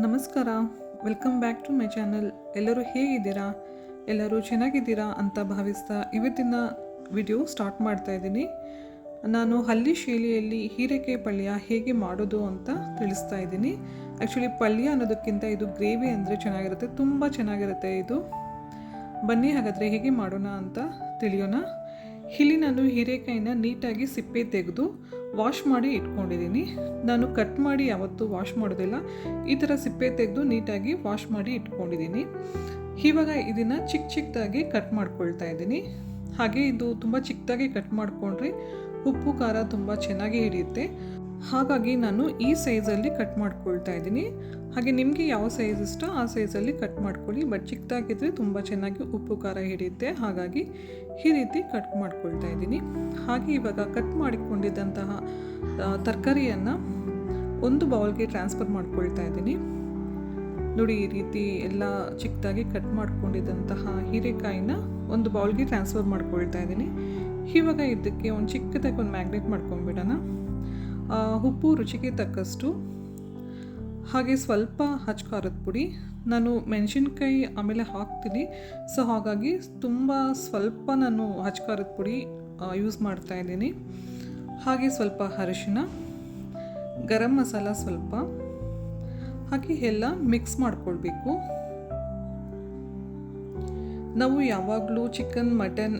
ನಮಸ್ಕಾರ. Welcome back to my channel ಎಲ್ಲರೂ ಹೇಗಿದ್ದೀರಾ? ಎಲ್ಲರೂ ಚೆನ್ನಾಗಿದ್ದೀರಾ ಅಂತ ಭಾವಿಸ್ತಾ ಇವತ್ತಿನ ವಿಡಿಯೋ ಸ್ಟಾರ್ಟ್ ಮಾಡ್ತಾ ಇದ್ದೀನಿ. ನಾನು ಹಳ್ಳಿ ಶೈಲಿಯಲ್ಲಿ ಹೀರೆಕಾಯಿ ಪಲ್ಯ ಹೇಗೆ ಮಾಡೋದು ಅಂತ ತಿಳಿಸ್ತಾ ಇದ್ದೀನಿ. ಆ್ಯಕ್ಚುಲಿ ಪಲ್ಯ ಅನ್ನೋದಕ್ಕಿಂತ ಇದು ಗ್ರೇವಿ ಅಂದರೆ ಚೆನ್ನಾಗಿರುತ್ತೆ. ತುಂಬ ಚೆನ್ನಾಗಿರುತ್ತೆ ಇದು. ಬನ್ನಿ ಹಾಗಾದರೆ ಹೇಗೆ ಮಾಡೋಣ ಅಂತ ತಿಳಿಯೋಣ. ಇಲ್ಲಿ ನಾನು ಹೀರೆಕಾಯಿನ ನೀಟಾಗಿ ಸಿಪ್ಪೆ ತೆಗೆದು ವಾಶ್ ಮಾಡಿ ಇಟ್ಕೊಂಡಿದ್ದೀನಿ. ನಾನು ಕಟ್ ಮಾಡಿ ಯಾವತ್ತೂ ವಾಶ್ ಮಾಡೋದಿಲ್ಲ. ಈ ಥರ ಸಿಪ್ಪೆ ತೆಗೆದು ನೀಟಾಗಿ ವಾಶ್ ಮಾಡಿ ಇಟ್ಕೊಂಡಿದ್ದೀನಿ. ಇವಾಗ ಇದನ್ನು ಚಿಕ್ಕ ಚಿಕ್ಕದಾಗಿ ಕಟ್ ಮಾಡ್ಕೊಳ್ತಾ ಇದ್ದೀನಿ. ಹಾಗೆ ಇದು ತುಂಬ ಚಿಕ್ಕದಾಗಿ ಕಟ್ ಮಾಡಿಕೊಂಡ್ರೆ ಉಪ್ಪು, ಖಾರ ತುಂಬ ಚೆನ್ನಾಗಿ ಹಿಡಿಯುತ್ತೆ. ಹಾಗಾಗಿ ನಾನು ಈ ಸೈಜಲ್ಲಿ ಕಟ್ ಮಾಡ್ಕೊಳ್ತಾ ಇದ್ದೀನಿ. ಹಾಗೆ ನಿಮಗೆ ಯಾವ ಸೈಜ್ ಇಷ್ಟ ಆ ಸೈಜಲ್ಲಿ ಕಟ್ ಮಾಡ್ಕೊಳ್ಳಿ. ಬಟ್ ಚಿಕ್ಕದಾಗಿದ್ದರೆ ತುಂಬ ಚೆನ್ನಾಗಿ ಉಪ್ಪು, ಖಾರ ಹಿಡಿಯುತ್ತೆ. ಹಾಗಾಗಿ ಈ ರೀತಿ ಕಟ್ ಮಾಡ್ಕೊಳ್ತಾ ಇದ್ದೀನಿ. ಹಾಗೆ ಇವಾಗ ಕಟ್ ಮಾಡಿಕೊಂಡಿದ್ದಂತಹ ತರಕಾರಿಯನ್ನು ಒಂದು ಬೌಲ್ಗೆ ಟ್ರಾನ್ಸ್ಫರ್ ಮಾಡ್ಕೊಳ್ತಾ ಇದ್ದೀನಿ. ನೋಡಿ ಈ ರೀತಿ ಎಲ್ಲ ಚಿಕ್ಕದಾಗಿ ಕಟ್ ಮಾಡ್ಕೊಂಡಿದ್ದಂತಹ ಹೀರೆಕಾಯಿನ ಒಂದು ಬೌಲ್ಗೆ ಟ್ರಾನ್ಸ್ಫರ್ ಮಾಡ್ಕೊಳ್ತಾ ಇದ್ದೀನಿ. ಇವಾಗ ಇದಕ್ಕೆ ಒಂದು ಚಿಕ್ಕದಾಗಿ ಒಂದು ಮ್ಯಾಗ್ನೆಟ್ ಮಾಡ್ಕೊಂಡ್ಬಿಡೋಣ. ಉಪ್ಪು ರುಚಿಗೆ ತಕ್ಕಷ್ಟು, ಹಾಗೆ ಸ್ವಲ್ಪ ಹಚ್ಕಾರದ ಪುಡಿ. ನಾನು ಮೆಣಸಿನ್ಕಾಯಿ ಆಮೇಲೆ ಹಾಕ್ತೀನಿ. ಸೊ ಹಾಗಾಗಿ ತುಂಬ ಸ್ವಲ್ಪ ನಾನು ಹಚ್ಕಾರದ ಪುಡಿ ಯೂಸ್ ಮಾಡ್ತಾ ಇದ್ದೀನಿ. ಹಾಗೆ ಸ್ವಲ್ಪ ಅರಿಶಿನ ಗರಂ ಮಸಾಲ ಸ್ವಲ್ಪ. ಹಾಗೆ ಎಲ್ಲ ಮಿಕ್ಸ್ ಮಾಡ್ಕೊಳ್ಬೇಕು. ನಾವು ಯಾವಾಗಲೂ ಚಿಕನ್ ಮಟನ್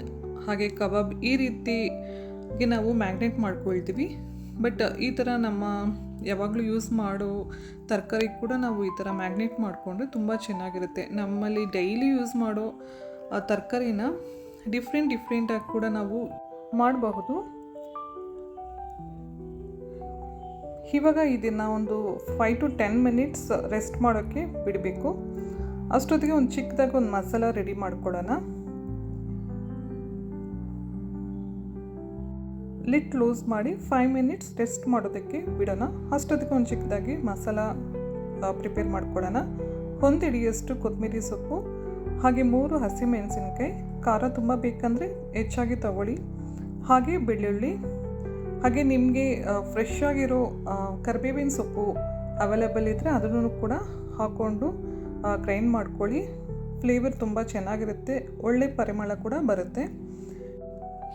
ಹಾಗೆ ಕಬಾಬ್ ಈ ರೀತಿಗೆ ನಾವು ಮ್ಯಾಗ್ನೇಟ್ ಮಾಡ್ಕೊಳ್ತೀವಿ. ಬಟ್ ಈ ಥರ ನಮ್ಮ ಯಾವಾಗಲೂ ಯೂಸ್ ಮಾಡೋ ತರಕಾರಿ ಕೂಡ ನಾವು ಈ ಥರ ಮ್ಯಾಗ್ನೇಟ್ ಮಾಡಿಕೊಂಡ್ರೆ ತುಂಬ ಚೆನ್ನಾಗಿರುತ್ತೆ. ನಮ್ಮಲ್ಲಿ ಡೈಲಿ ಯೂಸ್ ಮಾಡೋ ತರಕಾರಿನ ಡಿಫ್ರೆಂಟ್ ಡಿಫ್ರೆಂಟಾಗಿ ಕೂಡ ನಾವು ಮಾಡಬಹುದು. ಇವಾಗ ಇದನ್ನು ಒಂದು five to ten minutes rest ಮಾಡೋಕ್ಕೆ ಬಿಡಬೇಕು. ಅಷ್ಟೊತ್ತಿಗೆ ಒಂದು ಚಿಕ್ಕದಾಗಿ ಒಂದು ಮಸಾಲ ರೆಡಿ ಮಾಡ್ಕೊಳ್ಳೋಣ ಲಿಟ್ ಲೂಸ್ ಮಾಡಿ ಫೈವ್ ಮಿನಿಟ್ಸ್ ರೆಸ್ಟ್ ಮಾಡೋದಕ್ಕೆ ಬಿಡೋಣ. ಅಷ್ಟೊತ್ತಿಗೆ ಒಂದು ಚಿಕ್ಕದಾಗಿ ಮಸಾಲ ಪ್ರಿಪೇರ್ ಮಾಡ್ಕೊಳ್ಳೋಣ ಒಂದು ಹಿಡಿಯಷ್ಟು ಕೊತ್ತಂಬರಿ ಸೊಪ್ಪು, ಹಾಗೆ ಮೂರು ಹಸಿಮೆಣಸಿನಕಾಯಿ ಖಾರ ತುಂಬ ಬೇಕಂದರೆ ಹೆಚ್ಚಾಗಿ ತಗೊಳ್ಳಿ. ಹಾಗೆ ಬೆಳ್ಳುಳ್ಳಿ, ಹಾಗೆ ನಿಮಗೆ ಫ್ರೆಶ್ ಆಗಿರೋ ಕರಿಬೇವಿನ ಸೊಪ್ಪು ಅವೈಲೇಬಲ್ ಇದ್ದರೆ ಅದನ್ನು ಕೂಡ ಹಾಕ್ಕೊಂಡು ಗ್ರೈಂಡ್ ಮಾಡ್ಕೊಳ್ಳಿ. ಫ್ಲೇವರ್ ತುಂಬ ಚೆನ್ನಾಗಿರುತ್ತೆ, ಒಳ್ಳೆ ಪರಿಮಳ ಕೂಡ ಬರುತ್ತೆ.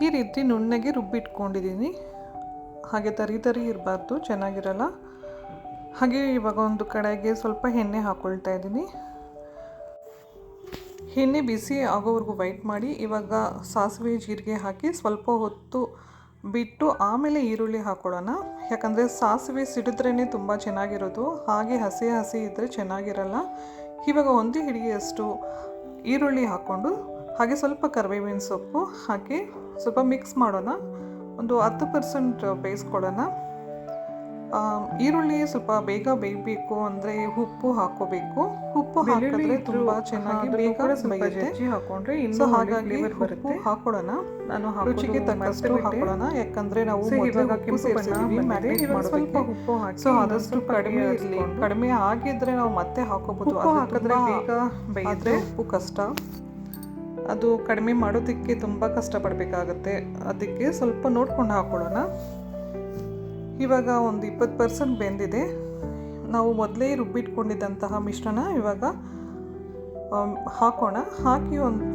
ಈ ರೀತಿ ನುಣ್ಣಗೆ ರುಬ್ಬಿಟ್ಕೊಂಡಿದ್ದೀನಿ. ಹಾಗೆ ತರಿ ತರಿ ಇರಬಾರ್ದು, ಚೆನ್ನಾಗಿರಲ್ಲ. ಹಾಗೆ ಇವಾಗ ಒಂದು ಕಡೆಗೆ ಸ್ವಲ್ಪ ಎಣ್ಣೆ ಹಾಕ್ಕೊಳ್ತಾ ಇದ್ದೀನಿ. ಎಣ್ಣೆ ಬಿಸಿ ಆಗೋವರೆಗೂ ವೈಟ್ ಮಾಡಿ, ಇವಾಗ ಸಾಸಿವೆ ಜೀರಿಗೆ ಹಾಕಿ ಸ್ವಲ್ಪ ಹೊತ್ತು ಬಿಟ್ಟು ಆಮೇಲೆ ಈರುಳ್ಳಿ ಹಾಕ್ಕೊಳ್ಳೋಣ ಯಾಕಂದರೆ ಸಾಸಿವೆ ಸಿಡಿದ್ರೇ ತುಂಬ ಚೆನ್ನಾಗಿರೋದು. ಹಾಗೆ ಹಸಿ ಹಸಿ ಇದ್ದರೆ ಚೆನ್ನಾಗಿರಲ್ಲ. ಇವಾಗ ಒಂದು ಹಿಡಿಯಷ್ಟು ಈರುಳ್ಳಿ ಹಾಕ್ಕೊಂಡು ಹಾಗೆ ಸ್ವಲ್ಪ ಕರಿಬೇವಿನ ಸೊಪ್ಪು ಹಾಕಿ ಸ್ವಲ್ಪ ಮಿಕ್ಸ್ ಮಾಡೋಣ. ಒಂದು ಹತ್ತು ಪರ್ಸೆಂಟ್ ಬೇಯಿಸ್ಕೊಳ್ಳೋಣ ಆ, ಈರುಳ್ಳಿ ಸ್ವಲ್ಪ ಬೇಗ ಬೇಯಬೇಕು ಅಂದರೆ ಉಪ್ಪು ಹಾಕೋಬೇಕು. ಉಪ್ಪು ಹಾಕಿದ್ರೆ ತುಂಬ ಚೆನ್ನಾಗಿ ಬೇಗ ಹಾಕೊಂಡ್ರೆ ಸೊ ಹಾಗಾಗಿ ಉಪ್ಪು ಹಾಕೊಳ್ಳೋಣ ನಾನು ರುಚಿಗೆ ತಕ್ಕಷ್ಟು ಹಾಕೊಳ್ಳೋಣ ಯಾಕಂದ್ರೆ ನಾವು ಸೇರಿಸಿದೀವಿ ಮ್ಯಾರಿನೇಟ್ ಮಾಡೋದಕ್ಕೆ. ಉಪ್ಪು ಹಾಕಿ ಸೊ ಆದಷ್ಟು ಕಡಿಮೆ ಇರಲಿ. ಕಡಿಮೆ ಆಗಿದ್ರೆ ನಾವು ಮತ್ತೆ ಹಾಕೋಬಹುದು. ಹಾಕಿದ್ರೆ ಬೇಗ ಬೇಯಿದ್ರೆ ಉಪ್ಪು ಕಷ್ಟ. ಅದು ಕಡಿಮೆ ಮಾಡೋದಕ್ಕೆ ತುಂಬ ಕಷ್ಟಪಡಬೇಕಾಗತ್ತೆ. ಅದಕ್ಕೆ ಸ್ವಲ್ಪ ನೋಡ್ಕೊಂಡು ಹಾಕ್ಕೊಳ್ಳೋಣ ಇವಾಗ ಒಂದು ಇಪ್ಪತ್ತು ಪರ್ಸೆಂಟ್ ಬೆಂದಿದೆ. ನಾವು ಮೊದಲೇ ರುಬ್ಬಿಟ್ಕೊಂಡಿದ್ದಂತಹ ಮಿಶ್ರಣ ಇವಾಗ ಹಾಕೋಣ. ಹಾಕಿ ಒಂದು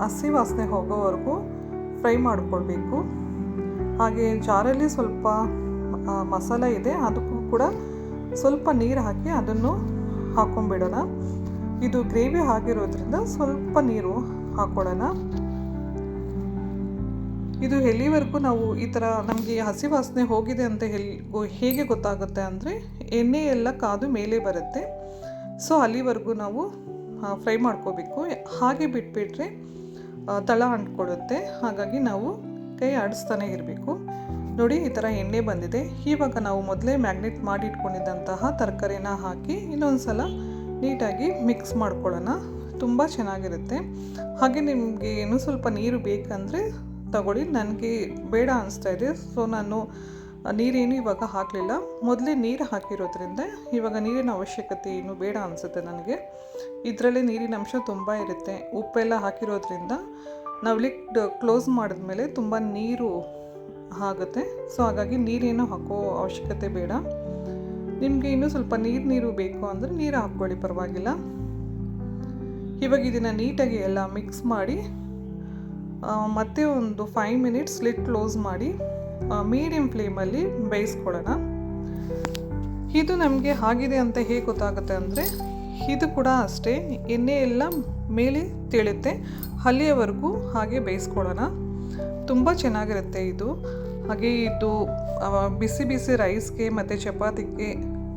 ಹಸಿ ವಾಸನೆ ಹೋಗೋವರೆಗೂ ಫ್ರೈ ಮಾಡಿಕೊಳ್ಬೇಕು. ಹಾಗೆ ಜಾರಲ್ಲಿ ಸ್ವಲ್ಪ ಮಸಾಲೆ ಇದೆ. ಅದಕ್ಕೂ ಕೂಡ ಸ್ವಲ್ಪ ನೀರು ಹಾಕಿ ಅದನ್ನು ಹಾಕೊಂಡ್ಬಿಡೋಣ. ಇದು ಗ್ರೇವಿ ಆಗಿರೋದ್ರಿಂದ ಸ್ವಲ್ಪ ನೀರು ಹಾಕೊಳ್ಳೋಣ ಇದು ಎಲ್ಲಿವರೆಗೂ ನಾವು ಈ ಥರ ನಮಗೆ ಹಸಿ ವಾಸನೆ ಹೋಗಿದೆ ಅಂತ ಹೇಳಿ ಹೇಗೆ ಗೊತ್ತಾಗುತ್ತೆ ಅಂದರೆ ಎಣ್ಣೆ ಎಲ್ಲ ಕಾದು ಮೇಲೆ ಬರುತ್ತೆ. ಸೊ ಅಲ್ಲಿವರೆಗೂ ನಾವು ಫ್ರೈ ಮಾಡ್ಕೋಬೇಕು. ಹಾಗೆ ಬಿಟ್ಬಿಟ್ರೆ ತಳ ಅಂಟ್ಕೊಳ್ಳುತ್ತೆ ಹಾಗಾಗಿ ನಾವು ಕೈ ಆಡಿಸ್ತಾನೆ ಇರಬೇಕು. ನೋಡಿ, ಈ ಥರ ಎಣ್ಣೆ ಬಂದಿದೆ. ಇವಾಗ ನಾವು ಮೊದಲೇ ಮ್ಯಾಗ್ನೆಟ್ ಮಾಡಿ ಇಟ್ಕೊಂಡಿದ್ದಂತಹ ತರಕಾರಿನ ಹಾಕಿ ಇನ್ನೊಂದು ಸಲ ನೀಟಾಗಿ ಮಿಕ್ಸ್ ಮಾಡ್ಕೊಳ್ಳೋಣ. ತುಂಬ ಚೆನ್ನಾಗಿರುತ್ತೆ. ಹಾಗೆ ನಿಮಗೆ ಇನ್ನೂ ಸ್ವಲ್ಪ ನೀರು ಬೇಕಂದರೆ ತಗೊಳ್ಳಿ. ನನಗೆ ಬೇಡ ಅನಿಸ್ತಾ ಇದೆ. ಸೊ ನಾನು ನೀರೇನು ಇವಾಗ ಹಾಕಲಿಲ್ಲ. ಮೊದಲೇ ನೀರು ಹಾಕಿರೋದ್ರಿಂದ ಇವಾಗ ನೀರಿನ ಅವಶ್ಯಕತೆ ಏನು ಬೇಡ ಅನಿಸುತ್ತೆ ನನಗೆ. ಇದರಲ್ಲೇ ನೀರಿನ ಅಂಶ ತುಂಬ ಇರುತ್ತೆ. ಉಪ್ಪೆಲ್ಲ ಹಾಕಿರೋದ್ರಿಂದ ನಾವು ಲಿಡ್ ಕ್ಲೋಸ್ ಮಾಡಿದ್ಮೇಲೆ ತುಂಬ ನೀರು ಆಗುತ್ತೆ. ಸೊ ಹಾಗಾಗಿ ನೀರೇನು ಹಾಕೋ ಅವಶ್ಯಕತೆ ಬೇಡ. ನಿಮಗೆ ಇನ್ನೂ ಸ್ವಲ್ಪ ನೀರು ನೀರು ಬೇಕು ಅಂದರೆ ನೀರು ಹಾಕ್ಕೊಳ್ಳಿ, ಪರವಾಗಿಲ್ಲ. ಇವಾಗ ಇದನ್ನು ನೀಟಾಗಿ ಎಲ್ಲ ಮಿಕ್ಸ್ ಮಾಡಿ ಮತ್ತೆ ಒಂದು ಫೈವ್ ಮಿನಿಟ್ಸ್ ಲಿಟ್ ಕ್ಲೋಸ್ ಮಾಡಿ ಮೀಡಿಯಮ್ ಫ್ಲೇಮಲ್ಲಿ ಬೇಯಿಸ್ಕೊಳ್ಳೋಣ. ಇದು ನಮಗೆ ಆಗಿದೆ ಅಂತ ಹೇಗೆ ಗೊತ್ತಾಗುತ್ತೆ ಅಂದರೆ, ಇದು ಕೂಡ ಅಷ್ಟೇ, ಎಣ್ಣೆ ಎಲ್ಲ ಮೇಲೆ ತೇಳುತ್ತೆ, ಅಲ್ಲಿಯವರೆಗೂ ಹಾಗೆ ಬೇಯಿಸ್ಕೊಳ್ಳೋಣ. ತುಂಬ ಚೆನ್ನಾಗಿರುತ್ತೆ ಇದು. ಹಾಗೆ ಇದು ಬಿಸಿ ಬಿಸಿ ರೈಸ್ಗೆ ಮತ್ತು ಚಪಾತಿಗೆ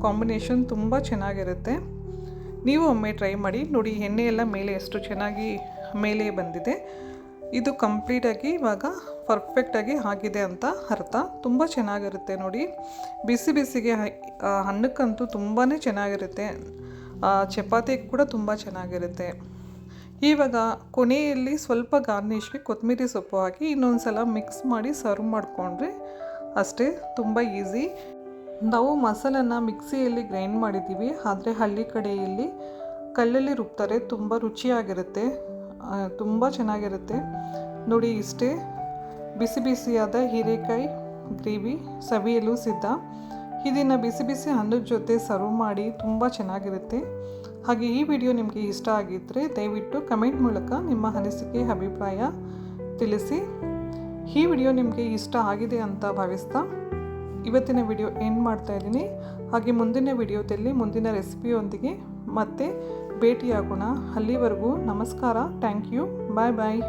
ಕಾಂಬಿನೇಷನ್ ತುಂಬ ಚೆನ್ನಾಗಿರುತ್ತೆ. ನೀವು ಒಮ್ಮೆ ಟ್ರೈ ಮಾಡಿ. ನೋಡಿ ಎಣ್ಣೆ ಎಲ್ಲ ಮೇಲೆ ಎಷ್ಟು ಚೆನ್ನಾಗಿ ಮೇಲೆ ಬಂದಿದೆ. ಇದು ಕಂಪ್ಲೀಟಾಗಿ ಇವಾಗ ಪರ್ಫೆಕ್ಟಾಗಿ ಆಗಿದೆ ಅಂತ ಅರ್ಥ. ತುಂಬ ಚೆನ್ನಾಗಿರುತ್ತೆ ನೋಡಿ. ಬಿಸಿ ಬಿಸಿಗೆ ಅನ್ನಕ್ಕಂತೂ ತುಂಬಾ ಚೆನ್ನಾಗಿರುತ್ತೆ. ಚಪಾತಿ ಕೂಡ ತುಂಬ ಚೆನ್ನಾಗಿರುತ್ತೆ. ಇವಾಗ ಕೊನೆಯಲ್ಲಿ ಸ್ವಲ್ಪ ಗಾರ್ನಿಷ್ಗೆ ಕೊತ್ತಂಬರಿ ಸೊಪ್ಪು ಹಾಕಿ ಇನ್ನೊಂದು ಸಲ ಮಿಕ್ಸ್ ಮಾಡಿ ಸರ್ವ್ ಮಾಡಿಕೊಂಡ್ರೆ ಅಷ್ಟೇ ತುಂಬ ಈಸಿ. ನಾವು ಮಸಾಲನ್ನು ಮಿಕ್ಸಿಯಲ್ಲಿ ಗ್ರೈಂಡ್ ಮಾಡಿದ್ದೀವಿ, ಆದರೆ ಹಳ್ಳಿ ಕಡೆಯಲ್ಲಿ ಕಲ್ಲಲ್ಲಿ ರುಬ್ತಾರೆ, ತುಂಬ ರುಚಿಯಾಗಿರುತ್ತೆ ತುಂಬ ಚೆನ್ನಾಗಿರುತ್ತೆ. ನೋಡಿ ಇಷ್ಟೇ, ಬಿಸಿ ಬಿಸಿಯಾದ ಹೀರೆಕಾಯಿ, ಗ್ರೇವಿ, ಸವಿಯಲು ಸಿದ್ಧ. ಇದನ್ನು ಬಿಸಿ ಬಿಸಿ ಅನ್ನದ ಜೊತೆ ಸರ್ವ್ ಮಾಡಿ ತುಂಬ ಚೆನ್ನಾಗಿರುತ್ತೆ. ಹಾಗೆ ಈ ವಿಡಿಯೋ ನಿಮಗೆ ಇಷ್ಟ ಆಗಿದ್ದರೆ ದಯವಿಟ್ಟು ಕಮೆಂಟ್ ಮೂಲಕ ನಿಮ್ಮ ಅನಿಸಿಕೆ, ಅಭಿಪ್ರಾಯ ತಿಳಿಸಿ. ಈ ವಿಡಿಯೋ ನಿಮಗೆ ಇಷ್ಟ ಆಗಿದೆ ಅಂತ ಭಾವಿಸ್ತಾ ಇವತ್ತಿನ ವಿಡಿಯೋ ಎಂಡ್ ಮಾಡ್ತಾ ಇದ್ದೀನಿ. ಹಾಗೆ ಮುಂದಿನ ವಿಡಿಯೋದಲ್ಲಿ ಮುಂದಿನ ರೆಸಿಪಿಯೊಂದಿಗೆ ಮತ್ತೆ ಭೇಟಿಯಾಗೋಣ. ಅಲ್ಲಿವರೆಗೂ ನಮಸ್ಕಾರ. Thank you bye bye